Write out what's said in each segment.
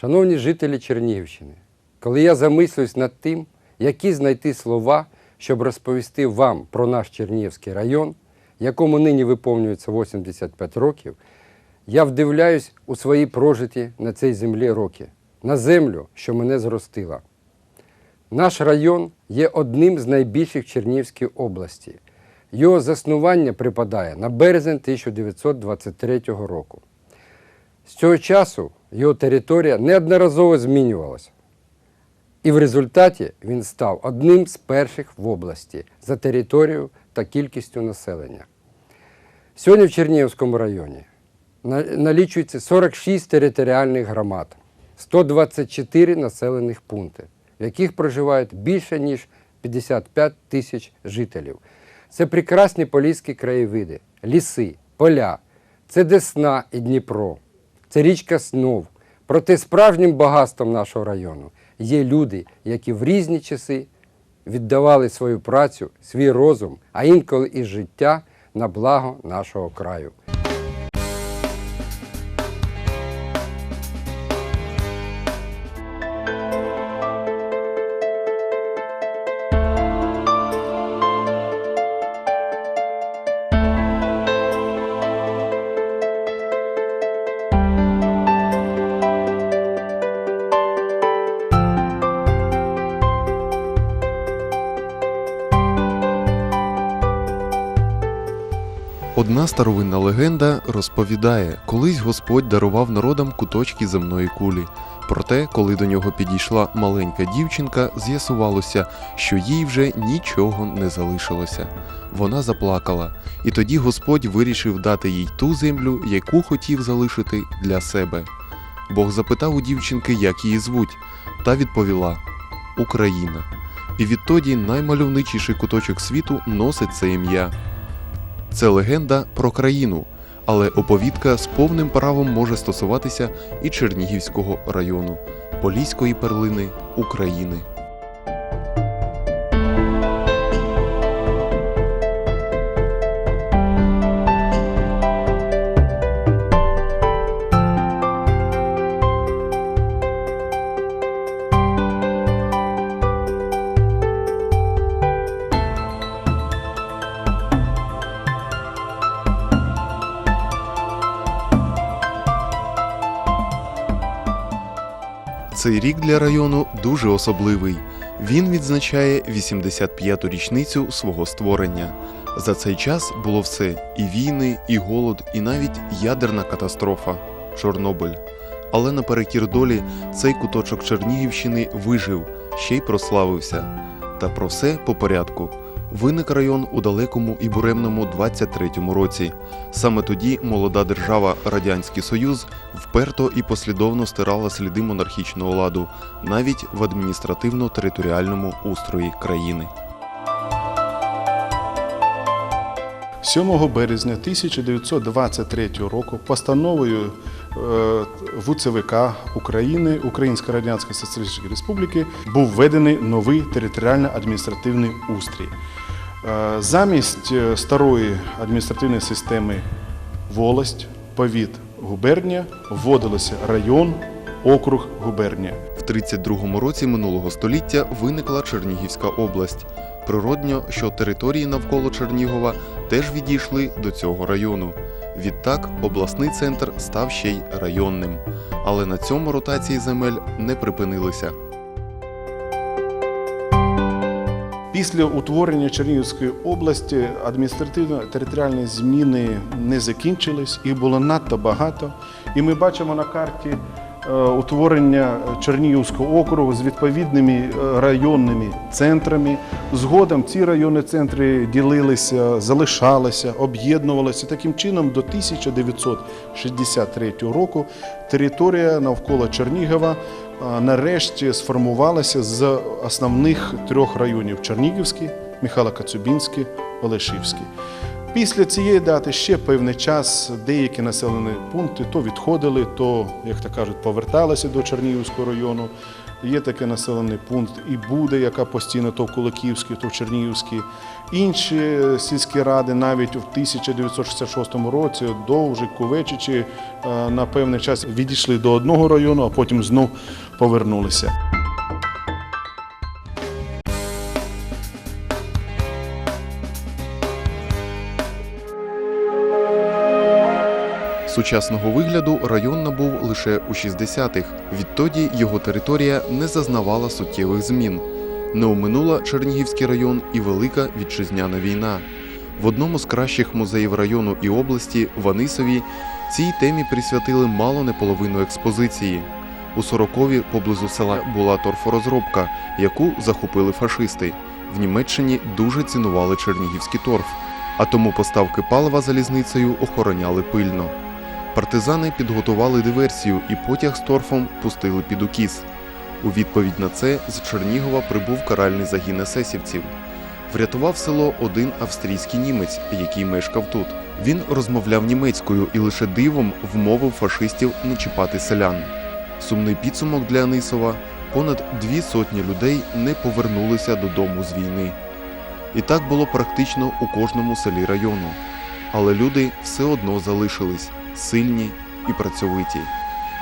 Шановні жителі Чернігівщини, коли я замислююсь над тим, які знайти слова, щоб розповісти вам про наш Чернігівський район, якому нині виповнюється 85 років, я вдивляюсь у свої прожиті на цій землі роки, на землю, що мене зростила. Наш район є одним з найбільших в Чернігівській області. Його заснування припадає на березень 1923 року. З цього часу його територія неодноразово змінювалася. І в результаті він став одним з перших в області за територією та кількістю населення. Сьогодні в Чернігівському районі налічується 46 територіальних громад, 124 населених пункти, в яких проживають більше ніж 55 тисяч жителів. Це прекрасні поліські краєвиди, ліси, поля, це Десна і Дніпро, це річка Снов. Проте справжнім багатством нашого району є люди, які в різні часи віддавали свою працю, свій розум, а інколи і життя на благо нашого краю. Старовинна легенда розповідає, колись Господь дарував народам куточки земної кулі. Проте, коли до нього підійшла маленька дівчинка, з'ясувалося, що їй вже нічого не залишилося. Вона заплакала, і тоді Господь вирішив дати їй ту землю, яку хотів залишити для себе. Бог запитав у дівчинки, як її звуть, та відповіла Україна. І відтоді наймальовничіший куточок світу носить це ім'я. Це легенда про країну, але оповідка з повним правом може стосуватися і Чернігівського району, Поліської перлини України. Рік для району дуже особливий. Він відзначає 85-ту річницю свого створення. За цей час було все: і війни, і голод, і навіть ядерна катастрофа Чорнобиль. Але наперекір долі цей куточок Чернігівщини вижив, ще й прославився. Та про все по порядку. Виник район у далекому і буремному 23-му році. Саме тоді молода держава Радянський Союз вперто і послідовно стирала сліди монархічного ладу навіть в адміністративно-територіальному устрої країни. 7 березня 1923 року постановою е, ВУЦВК України Української Радянської Соціалістичної Республіки був введений новий територіально-адміністративний устрій. Е, Замість е, старої адміністративної системи волость, повіт, губернія вводилося район, округ, губернія. В 32-му році минулого століття виникла Чернігівська область. Природньо, що території навколо Чернігова теж відійшли до цього району. Відтак обласний центр став ще й районним. Але на цьому ротації земель не припинилися. Після утворення Чернігівської області адміністративно-територіальні зміни не закінчились, їх було надто багато. І ми бачимо на карті утворення Чернігівського округу з відповідними е, районними центрами. Згодом ці районні центри ділилися, залишалися, об'єднувалися. Таким чином, до 1963 року територія навколо Чернігова нарешті сформувалася з основних трьох районів: Чернігівський, Михайло Коцюбінський, Олешівський. Після цієї дати ще певний час деякі населені пункти то відходили, то, як то кажуть, поверталися до Чернігівського району. Є такий населений пункт і буде, яка постійно то в Куликівській, то в Чернігівській. Інші сільські ради навіть в 1966 році до вже Кувечичі е, на певний час відійшли до одного району, а потім знов повернулися. Сучасного вигляду район набув лише у 60-х. Відтоді його територія не зазнавала суттєвих змін. Не оминула Чернігівський район і Велика Вітчизняна війна. В одному з кращих музеїв району і області в Анисові цій темі присвятили мало не половину експозиції. У Сорокові поблизу села була торфорозробка, яку захопили фашисти. В Німеччині дуже цінували чернігівський торф, а тому поставки палива залізницею охороняли пильно. Партизани підготували диверсію і потяг з торфом пустили під укіс. У відповідь на це з Чернігова прибув каральний загін есесівців. Врятував село один австрійський німець, який мешкав тут. Він розмовляв німецькою і лише дивом вмовив фашистів не чіпати селян. Сумний підсумок для Анисова понад дві сотні людей не повернулися додому з війни. І так було практично у кожному селі району. Але люди все одно залишились сильні і працьовиті.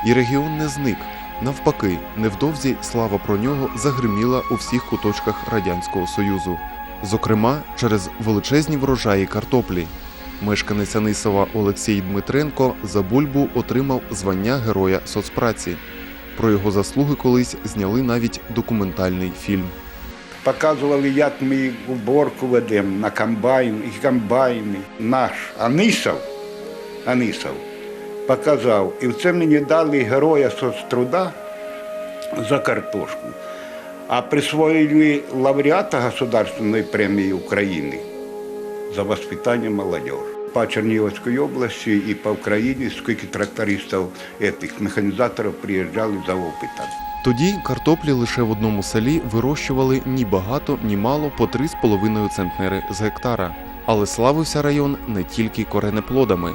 І регіон не зник. Навпаки, невдовзі слава про нього загриміла у всіх куточках Радянського Союзу. Зокрема, через величезні врожаї картоплі. Мешканець Анисова Олексій Дмитренко за бульбу отримав звання Героя соцпраці. Про його заслуги колись зняли навіть документальний фільм. Показували, як ми уборку ведемо на комбайн, і комбайни. Наш Анисов, Анисов показав. І це мені дали героя соцтруда за картошку. А присвоїли лауреата Государственної премії України за воспитання молодежи. По Чернігівській області і по Україні скільки трактористів, этих, механізаторів приїжджали за опитом. Тоді картоплі лише в одному селі вирощували ні багато, ні мало по 3,5 центнери з гектара. Але славився район не тільки коренеплодами.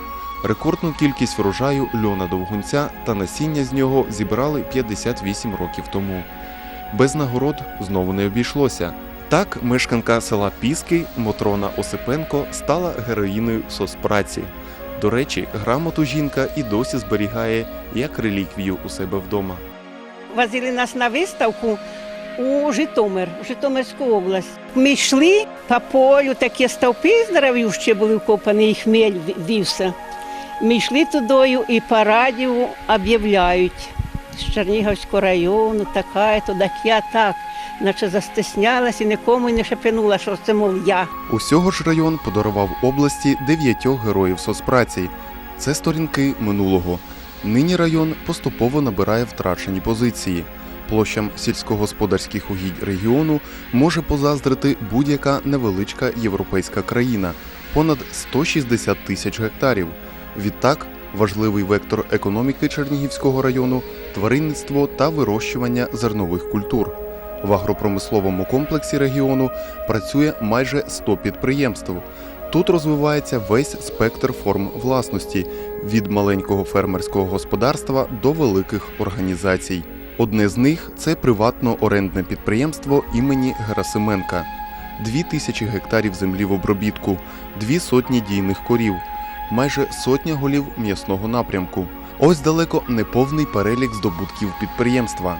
Рекордну кількість врожаю льона довгунця та насіння з нього зібрали 58 років тому. Без нагород знову не обійшлося. Так, мешканка села Піски Мотрона Осипенко стала героїною соцпраці. До речі, грамоту жінка і досі зберігає як реліквію у себе вдома. возили нас на виставку у Житомир, в Житомирську область. Ми йшли по полю, такі стовпи здоровющі були вкопані, і хмель вівся. Ми йшли тудою і по радіо об'являють з Чернігівського району, така, то так я так, наче застеснялась і нікому не шепенула, що це, мов, я. Усього ж район подарував області дев'ятьох героїв соцпраці. Це сторінки минулого. Нині район поступово набирає втрачені позиції. Площам сільськогосподарських угідь регіону може позаздрити будь-яка невеличка європейська країна понад 160 тисяч гектарів. Відтак, важливий вектор економіки Чернігівського району тваринництво та вирощування зернових культур. В агропромисловому комплексі регіону працює майже 100 підприємств. Тут розвивається весь спектр форм власності від маленького фермерського господарства до великих організацій. Одне з них це приватно-орендне підприємство імені Герасименка. Дві тисячі гектарів землі в обробітку, дві сотні дійних корів, майже сотня голів м'ясного напрямку. Ось далеко не повний перелік здобутків підприємства.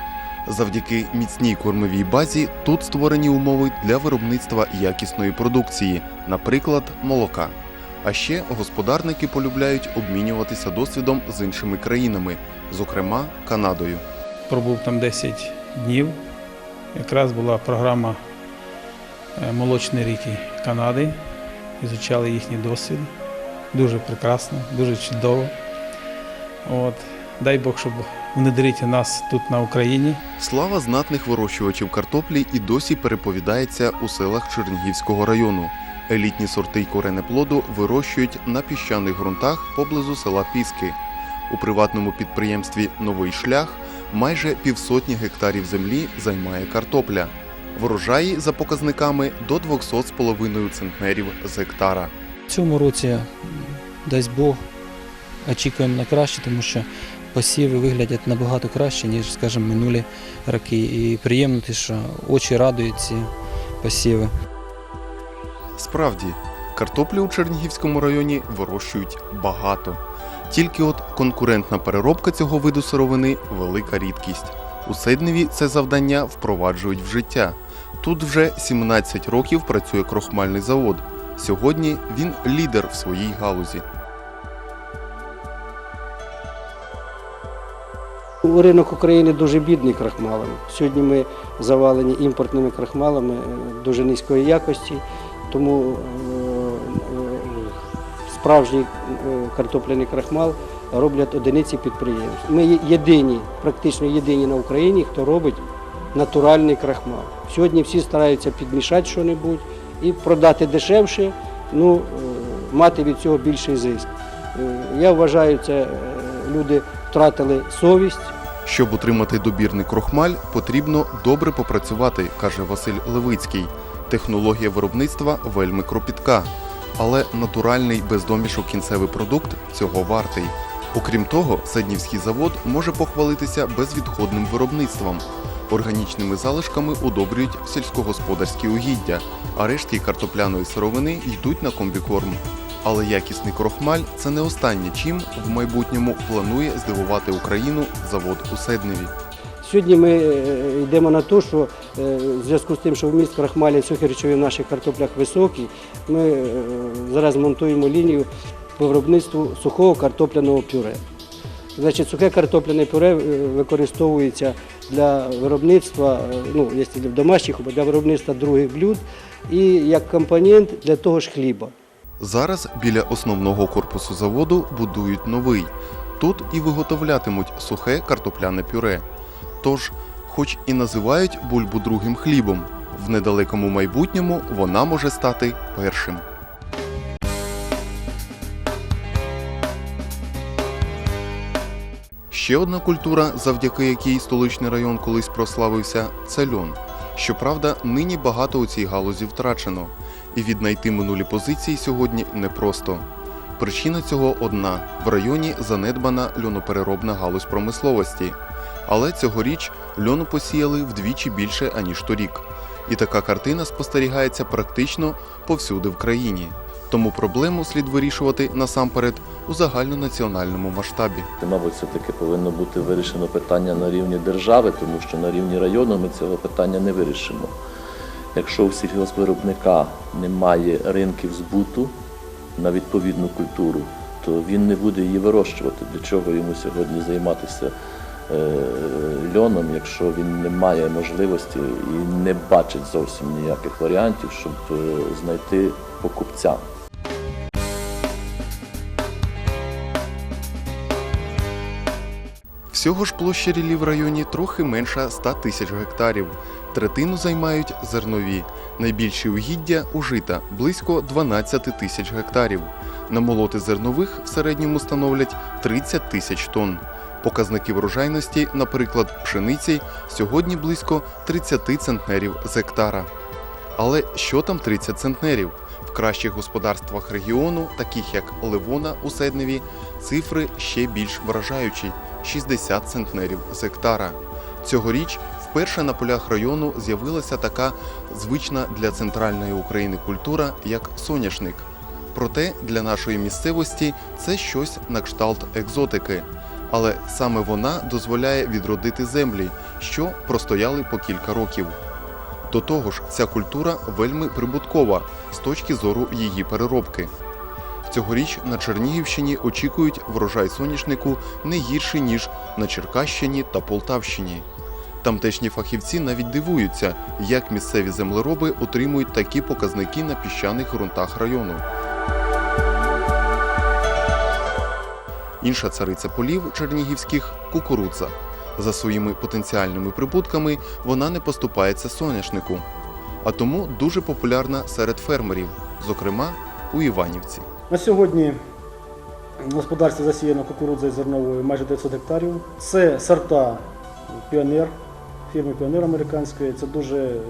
Завдяки міцній кормовій базі тут створені умови для виробництва якісної продукції, наприклад, молока. А ще господарники полюбляють обмінюватися досвідом з іншими країнами, зокрема Канадою. Пробув там 10 днів. Якраз була програма е, Молочні ріки Канади. Ізучали їхній досвід. Дуже прекрасно, дуже чудово. От. Дай Бог, щоб внедрити нас тут на Україні. Слава знатних вирощувачів картоплі і досі переповідається у селах Чернігівського району. Елітні сорти й коренеплоду вирощують на піщаних ґрунтах поблизу села Піски. У приватному підприємстві Новий шлях майже півсотні гектарів землі займає картопля. Врожаї за показниками до 200,5 центнерів з гектара. Цьому році, дасть Бог, очікуємо на краще, тому що посіви виглядять набагато краще, ніж, скажімо, минулі роки. І приємно, те, що очі радують ці посіви. Справді, картоплі у Чернігівському районі вирощують багато. Тільки от конкурентна переробка цього виду сировини велика рідкість. У Седневі це завдання впроваджують в життя. Тут вже 17 років працює крохмальний завод. Сьогодні він лідер в своїй галузі. Ринок України дуже бідний крахмалом. Сьогодні ми завалені імпортними крахмалами е, дуже низької якості, тому е, е, справжній картопляний крахмал роблять одиниці підприємств. Ми єдині, практично єдині на Україні, хто робить натуральний крахмал. Сьогодні всі стараються підмішати щось і продати дешевше, ну, е, мати від цього більший зиск. Е, Я вважаю, це е, люди втратили совість. Щоб утримати добірний крохмаль, потрібно добре попрацювати, каже Василь Левицький. Технологія виробництва вельми кропітка, але натуральний без домішок кінцевий продукт цього вартий. Окрім того, Седнівський завод може похвалитися безвідходним виробництвом. Органічними залишками удобрюють сільськогосподарські угіддя, а рештки картопляної сировини йдуть на комбікорм. Але якісний крохмаль це не останнє, чим в майбутньому планує здивувати Україну завод у Седневі. Сьогодні ми е, йдемо на те, що е, в зв'язку з тим, що вміст крахмалі сухі речові в наших картоплях високий, ми е, зараз монтуємо лінію по виробництву сухого картопляного пюре. Значить, сухе картопляне пюре е, використовується для виробництва, е, ну, якщо в домашніх, для виробництва других блюд і як компонент для того ж хліба. Зараз біля основного корпусу заводу будують новий. Тут і виготовлятимуть сухе картопляне пюре. Тож, хоч і називають бульбу другим хлібом, в недалекому майбутньому вона може стати першим. Ще одна культура, завдяки якій столичний район колись прославився, це льон. Щоправда, нині багато у цій галузі втрачено, і віднайти минулі позиції сьогодні непросто. Причина цього одна: в районі занедбана льонопереробна галузь промисловості. Але цьогоріч льону посіяли вдвічі більше, аніж торік. І така картина спостерігається практично повсюди в країні. Тому проблему слід вирішувати насамперед у загальнонаціональному масштабі. Мабуть, все-таки повинно бути вирішено питання на рівні держави, тому що на рівні району ми цього питання не вирішимо. Якщо у сільгоспвиробника немає ринків збуту на відповідну культуру, то він не буде її вирощувати. Для чого йому сьогодні займатися е, льоном, якщо він не має можливості і не бачить зовсім ніяких варіантів, щоб е, знайти покупця. Всього ж площа рілі в районі трохи менша 100 тисяч гектарів. Третину займають зернові. Найбільші угіддя у жита близько 12 тисяч гектарів. Намолоти зернових в середньому становлять 30 тисяч тонн. Показники врожайності, наприклад, пшениці, сьогодні близько 30 центнерів з гектара. Але що там 30 центнерів? В кращих господарствах регіону, таких як Ливона у Седневі, цифри ще більш вражаючі 60 центнерів з гектара. Цьогоріч вперше на полях району з'явилася така звична для центральної України культура, як соняшник. Проте для нашої місцевості це щось на кшталт екзотики. Але саме вона дозволяє відродити землі, що простояли по кілька років. До того ж, ця культура вельми прибуткова з точки зору її переробки. Цьогоріч на Чернігівщині очікують врожай соняшнику не гірший, ніж на Черкащині та Полтавщині. Тамтешні фахівці навіть дивуються, як місцеві землероби отримують такі показники на піщаних ґрунтах району. Інша цариця полів чернігівських кукурудза. За своїми потенціальними прибутками вона не поступається соняшнику, а тому дуже популярна серед фермерів, зокрема у Іванівці. На сьогодні в господарстві засіяно кукурудзою зерновою майже 900 гектарів. Це сорта Піонер, фірми Піонер американської. Це дуже е,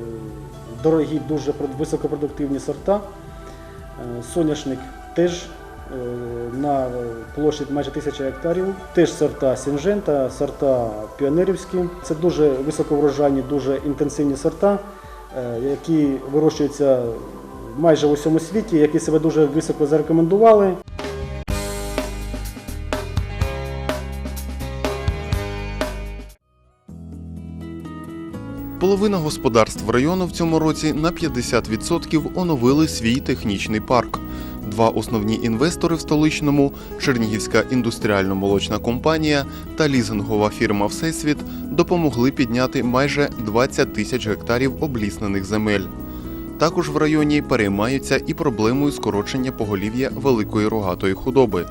дорогі, дуже високопродуктивні сорта. Е, Соняшник теж е, на площі майже тисяча гектарів. Теж сорта Сінжента, сорта піонерівські. Це дуже високоврожайні, дуже інтенсивні сорта, які вирощуються майже в усьому світі, які себе дуже високо зарекомендували. Половина господарств району в цьому році на 50% оновили свій технічний парк. Два основні інвестори в столичному Чернігівська індустріально-молочна компанія та лізингова фірма Всесвіт допомогли підняти майже 20 тисяч гектарів обліснених земель. Також в районі переймаються і проблемою скорочення поголів'я великої рогатої худоби.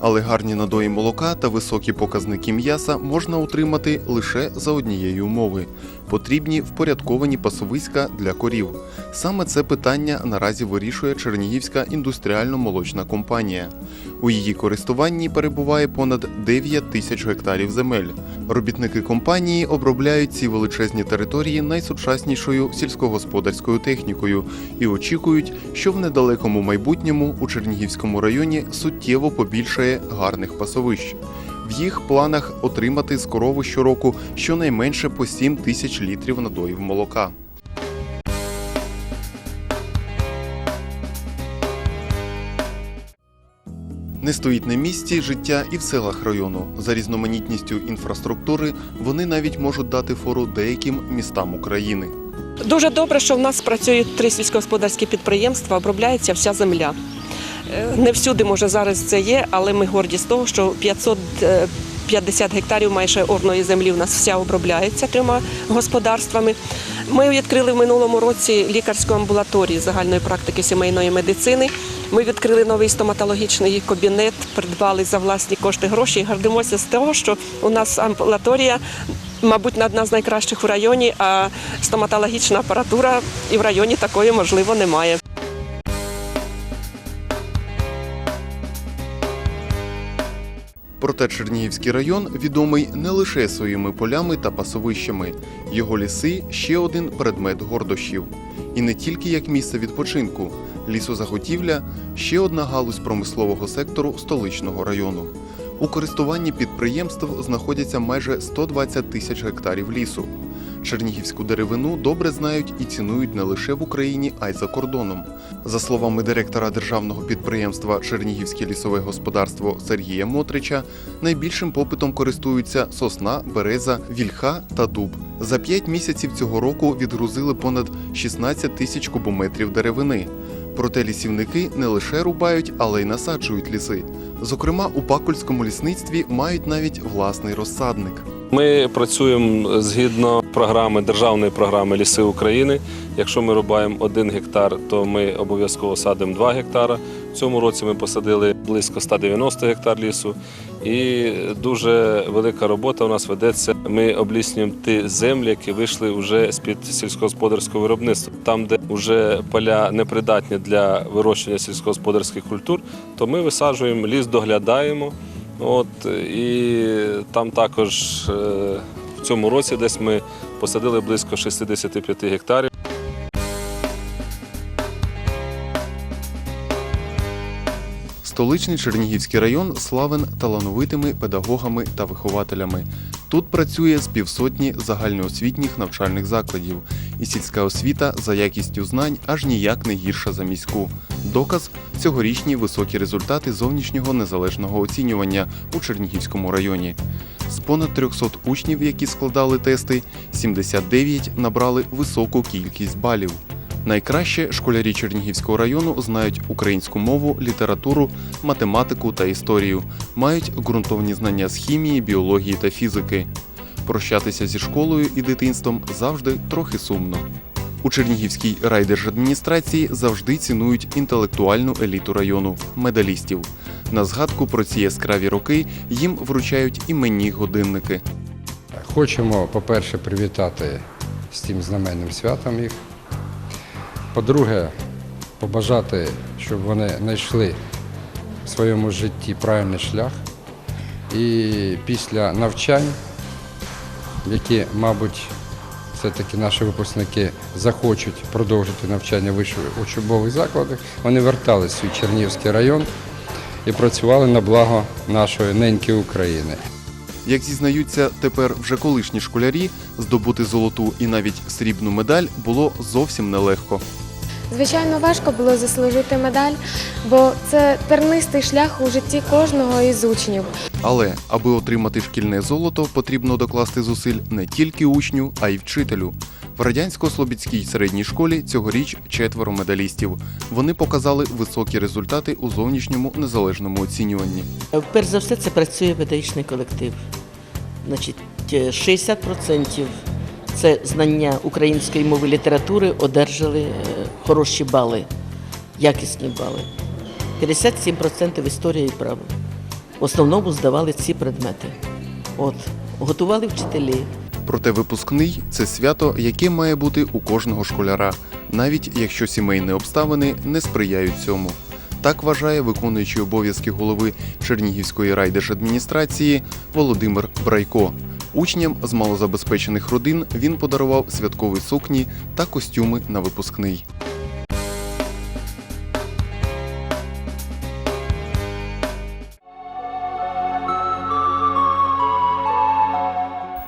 Але гарні надої молока та високі показники м'яса можна утримати лише за однієї умови потрібні впорядковані пасовиська для корів. Саме це питання наразі вирішує Чернігівська індустріально-молочна компанія. У її користуванні перебуває понад 9 тисяч гектарів земель. Робітники компанії обробляють ці величезні території найсучаснішою сільськогосподарською технікою і очікують, що в недалекому майбутньому у Чернігівському районі суттєво побільшає гарних пасовищ. В їх планах отримати з корови щороку щонайменше по 7 тисяч літрів надоїв молока. Не стоїть на місці життя і в селах району. За різноманітністю інфраструктури вони навіть можуть дати фору деяким містам України. Дуже добре, що в нас працюють три сільськогосподарські підприємства, обробляється вся земля. Е, Не всюди, може, зараз це є, але ми горді з того, що 550 гектарів майже орної землі у нас вся обробляється трьома господарствами. Ми відкрили в минулому році лікарську амбулаторію загальної практики сімейної медицини. Ми відкрили новий стоматологічний кабінет, придбали за власні кошти гроші і гордимося з того, що у нас амбулаторія мабуть, одна з найкращих в районі, а стоматологічна апаратура і в районі такої, можливо, немає. Проте Чернігівський район відомий не лише своїми полями та пасовищами. Його ліси ще один предмет гордощів. І не тільки як місце відпочинку. Лісозаготівля ще одна галузь промислового сектору столичного району. У користуванні підприємств знаходяться майже 120 тисяч гектарів лісу. Чернігівську деревину добре знають і цінують не лише в Україні, а й за кордоном. За словами директора державного підприємства Чернігівське лісове господарство Сергія Мотрича, найбільшим попитом користуються сосна, береза, вільха та дуб. За п'ять місяців цього року відгрузили понад 16 тисяч кубометрів деревини. Проте лісівники не лише рубають, але й насаджують ліси. Зокрема, у Пакульському лісництві мають навіть власний розсадник. Ми працюємо згідно програми державної програми Ліси України. Якщо ми рубаємо один гектар, то ми обов'язково садимо 2 гектара. В цьому році ми посадили близько 190 гектар лісу. І дуже велика робота у нас ведеться. Ми обліснюємо ті землі, які вийшли вже з під сільськогосподарського виробництва. Там, де вже поля непридатні для вирощення сільськогосподарських культур, то ми висаджуємо ліс, доглядаємо. От, і там також е, в цьому році десь ми посадили близько 65 гектарів. Столичний Чернігівський район славен талановитими педагогами та вихователями. Тут працює з півсотні загальноосвітніх навчальних закладів, і сільська освіта за якістю знань аж ніяк не гірша за міську. Доказ цьогорічні високі результати зовнішнього незалежного оцінювання у Чернігівському районі. З понад 300 учнів, які складали тести, 79 набрали високу кількість балів. Найкраще школярі Чернігівського району знають українську мову, літературу, математику та історію, мають ґрунтовні знання з хімії, біології та фізики. Прощатися зі школою і дитинством завжди трохи сумно. У Чернігівській райдержадміністрації завжди цінують інтелектуальну еліту району медалістів. На згадку про ці яскраві роки їм вручають іменні годинники. Хочемо, по-перше, привітати з цим знаменним святом їх. По-друге, побажати, щоб вони знайшли в своєму житті правильний шлях. І після навчань, які, мабуть, все-таки наші випускники захочуть продовжити навчання в вищих учбових закладах, вони вертались в свій Чернігівський район і працювали на благо нашої неньки України. Як зізнаються тепер вже колишні школярі, здобути золоту і навіть срібну медаль було зовсім нелегко. Звичайно, важко було заслужити медаль, бо це тернистий шлях у житті кожного із учнів. Але аби отримати шкільне золото, потрібно докласти зусиль не тільки учню, а й вчителю. В радянсько-слобідській середній школі цьогоріч четверо медалістів. Вони показали високі результати у зовнішньому незалежному оцінюванні. Перш за все, це працює педагогічний колектив. Значить, е, 60% це знання української мови літератури одержали е, хороші бали, якісні бали. 57% історія і право. В основному здавали ці предмети. От, готували вчителі. Проте випускний це свято, яке має бути у кожного школяра, навіть якщо сімейні обставини не сприяють цьому. Так вважає виконуючий обов'язки голови Чернігівської райдержадміністрації Володимир Брайко. Учням з малозабезпечених родин він подарував святкові сукні та костюми на випускний.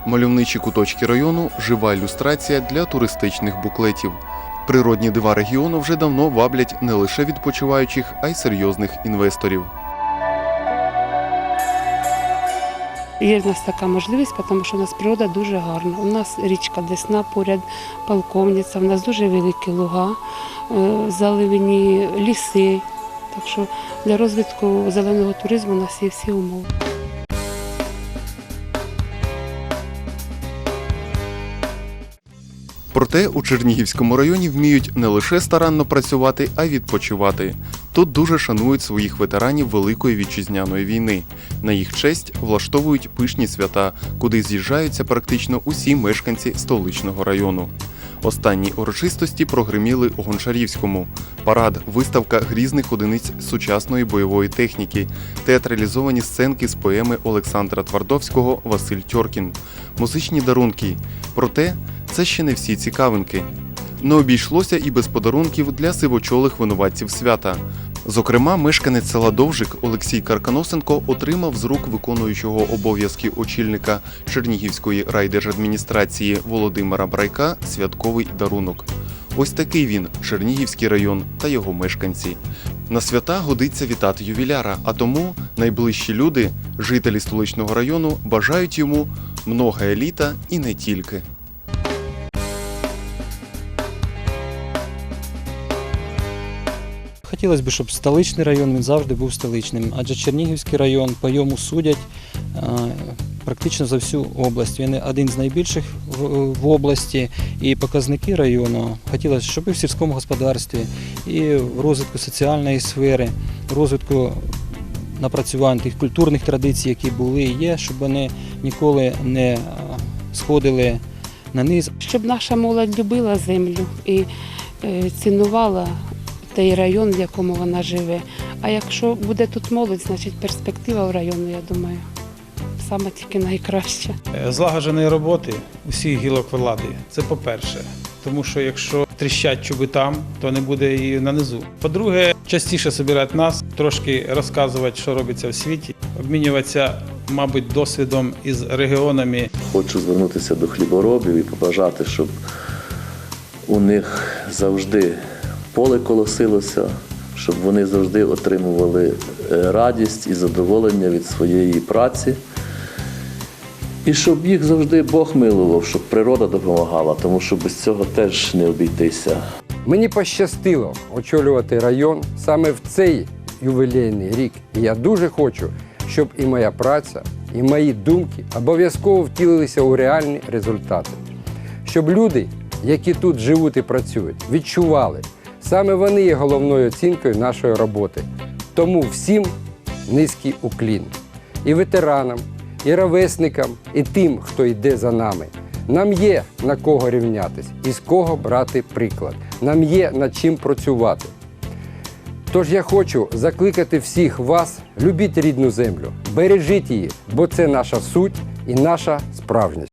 Мальовничі куточки району жива ілюстрація для туристичних буклетів. Природні дива регіону вже давно ваблять не лише відпочиваючих, а й серйозних інвесторів. Є в нас така можливість, тому що у нас природа дуже гарна. У нас річка Десна, поряд полковниця, у нас дуже великі луга, е, заливені ліси. Так що для розвитку зеленого туризму у нас є всі умови. Проте у Чернігівському районі вміють не лише старанно працювати, а й відпочивати. Тут дуже шанують своїх ветеранів Великої вітчизняної війни. На їх честь влаштовують пишні свята, куди з'їжджаються практично усі мешканці столичного району. Останні урочистості прогриміли у Гончарівському. Парад, виставка грізних одиниць сучасної бойової техніки, театралізовані сценки з поеми Олександра Твардовського Василь Тьоркін, музичні дарунки. Проте це ще не всі цікавинки. Не обійшлося і без подарунків для сивочолих винуватців свята. Зокрема, мешканець села Довжик Олексій Карканосенко отримав з рук виконуючого обов'язки очільника Чернігівської райдержадміністрації Володимира Брайка святковий дарунок. Ось такий він Чернігівський район та його мешканці. На свята годиться вітати ювіляра, а тому найближчі люди, жителі столичного району, бажають йому много еліта і не тільки. Хотілося б, щоб столичний район він завжди був столичним, адже Чернігівський район по йому судять е, практично за всю область. Він один з найбільших в, в області, і показники району хотілося, щоб і в сільському господарстві, і в розвитку соціальної сфери, розвитку напрацювань тих культурних традицій, які були і є, щоб вони ніколи не е, сходили на низ. Щоб наша молодь любила землю і е, той район, в якому вона живе. А якщо буде тут молодь, значить перспектива в району, я думаю, саме тільки найкраща. Е, Злагодженої роботи усіх гілок влади це по-перше. Тому що якщо тріщать чуби там, то не буде і на низу. По-друге, частіше збирати нас, трошки розказувати, що робиться в світі, обмінюватися, мабуть, досвідом із регіонами. Хочу звернутися до хліборобів і побажати, щоб у них завжди поле колосилося, щоб вони завжди отримували е, радість і задоволення від своєї праці. І щоб їх завжди Бог милував, щоб природа допомагала, тому що без цього теж не обійтися. Мені пощастило очолювати район саме в цей ювілейний рік. І я дуже хочу, щоб і моя праця, і мої думки обов'язково втілилися у реальні результати. Щоб люди, які тут живуть і працюють, відчували, саме вони є головною оцінкою нашої роботи. Тому всім низький уклін. І ветеранам, і ровесникам, і тим, хто йде за нами. Нам є на кого рівнятись і з кого брати приклад. Нам є над чим працювати. Тож я хочу закликати всіх вас любіть рідну землю, бережіть її, бо це наша суть і наша справжність.